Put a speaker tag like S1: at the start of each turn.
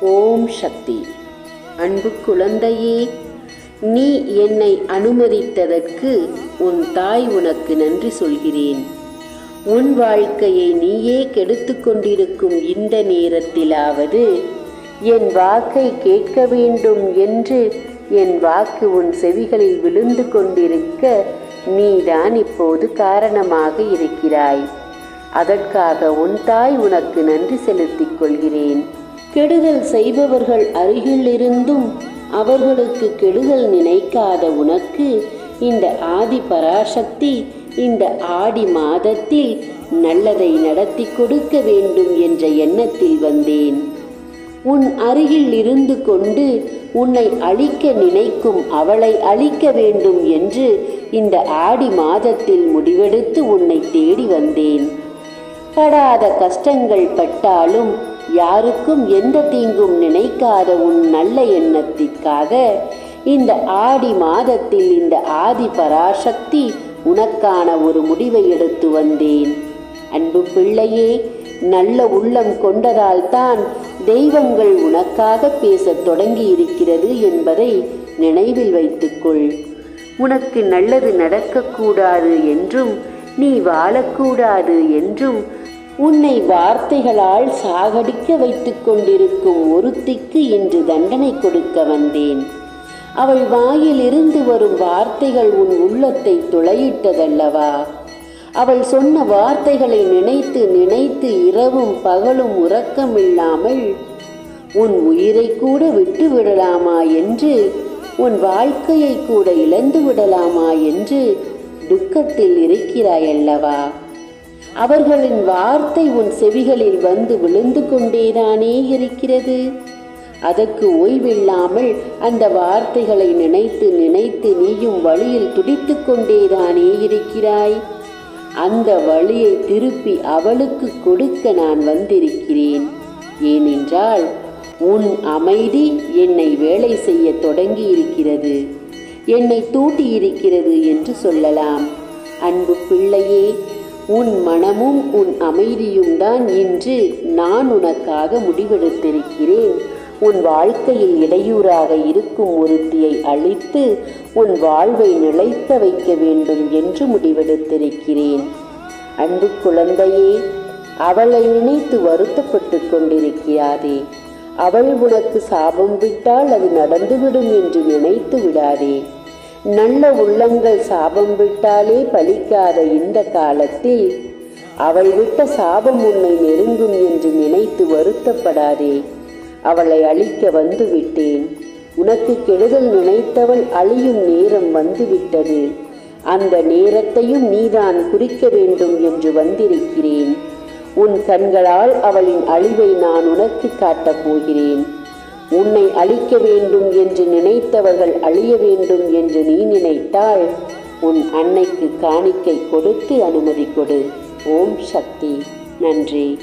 S1: ஓம் சக்தி. அன்பு குழந்தையே நீ என்னை அனுமதித்ததற்கு உன் தாய் உனக்கு நன்றி சொல்கிறேன். உன் வாழ்க்கையை நீயே கெடுத்து கொண்டிருக்கும் இந்த நேரத்திலாவது என் வாக்கை கேட்க வேண்டும் என்று என் வாக்கு உன் செவிகளில் விழுந்து கொண்டிருக்க நீதான் இப்போது காரணமாக இருக்கிறாய். அதற்காக உன் தாய் உனக்கு நன்றி செலுத்திக் கொள்கிறேன். கெடுதல் செய்பவர்கள் அருகில் இருந்தும் அவர்களுக்கு கெடுதல் நினைக்காத உனக்கு இந்த ஆதி பராசக்தி இந்த ஆடி மாதத்தில் நல்லதை நடத்தி கொடுக்க வேண்டும் என்ற எண்ணத்தில் வந்தேன். உன் அருகில் இருந்து கொண்டு உன்னை அழிக்க நினைக்கும் அவளை அழிக்க வேண்டும் என்று இந்த ஆடி மாதத்தில் முடிவெடுத்து உன்னை தேடி வந்தேன். படாத கஷ்டங்கள் பட்டாலும் யாருக்கும் எந்த தீங்கும் நினைக்காத உன் நல்ல எண்ணத்திற்காக இந்த ஆடி மாதத்தில் இந்த ஆதி பராசக்தி உனக்கான ஒரு முடிவை எடுத்து வந்தேன். அன்பு பிள்ளையே நல்ல உள்ளம் கொண்டதால் தான் தெய்வங்கள் உனக்காக பேசத் தொடங்கி இருக்கிறது என்பதை நினைவில் வைத்துக்கொள். உனக்கு நல்லது நடக்கக்கூடாது என்றும் நீ வாழக்கூடாது என்றும் உன்னை வார்த்தைகளால் சாகடிக்க வைத்துக் கொண்டிருக்கும் ஒருத்திக்கு இன்று தண்டனை கொடுக்க வந்தேன். அவள் வாயிலிருந்து வரும் வார்த்தைகள் உன் உள்ளத்தை துளையிட்டதல்லவா? அவள் சொன்ன வார்த்தைகளை நினைத்து நினைத்து இரவும் பகலும் உறக்கமில்லாமல் உன் உயிரை கூட விட்டு விடலாமா என்று உன் வாழ்க்கையை கூட இழந்து விடலாமா என்று துக்கத்தில் இருக்கிறாயல்லவா? அவர்களின் வார்த்தை உன் செவிகளில் வந்து விழுந்து கொண்டேதானே இருக்கிறது. அதற்கு ஓய்வில்லாமல் அந்த வார்த்தைகளை நினைத்து நினைத்து நீயும் வழியில் துடித்து கொண்டேதானே இருக்கிறாய். அந்த வழியை திருப்பி அவளுக்கு கொடுக்க நான் வந்திருக்கிறேன். ஏனென்றால் உன் அமைதி என்னை வேலை செய்ய தொடங்கி இருக்கிறது என்னை தூட்டி இருக்கிறது என்று சொல்லலாம். அன்பு பிள்ளையே உன் மனமும் உன் அமைதியும் தான் இன்று நான் உனக்காக முடிவெடுத்திருக்கிறேன். உன் வாழ்க்கையில் இடையூறாக இருக்கும் ஒருத்தியை அழித்து உன் வாழ்வை நிலைத்த வைக்க வேண்டும் என்று முடிவெடுத்திருக்கிறேன். அன்பு குழந்தையே அவளை நினைத்து வருத்தப்பட்டு கொண்டிருக்கிறாரே அவள் உனக்கு சாபம் விட்டால் அது நடந்துவிடும் என்று நினைத்து விடாதே. நல்ல உள்ளங்கள் சாபம் விட்டாலே பலிக்காத இந்த காலத்தில் அவள் விட்ட சாபம் உன்னை நெருங்கும் என்று நினைத்து வருத்தப்படாதே. அவளை அழிக்க வந்து விட்டேன் உனக்கு கெடுதல் நினைத்தவள் அழியும் நேரம் வந்துவிட்டது. அந்த நேரத்தையும் நீதான் குறிக்க வேண்டும் என்று வந்திருக்கிறேன். உன் கண்களால் அவளின் அழிவை நான் உனக்கு காட்டப் போகிறேன். உன்னை அழிக்க வேண்டும் என்று நினைத்தவர்கள் அழிய வேண்டும் என்று நீ நினைத்தால் உன் அன்னைக்கு காணிக்கை கொடுத்து அனுமதி கொடு. ஓம் சக்தி. நன்றி.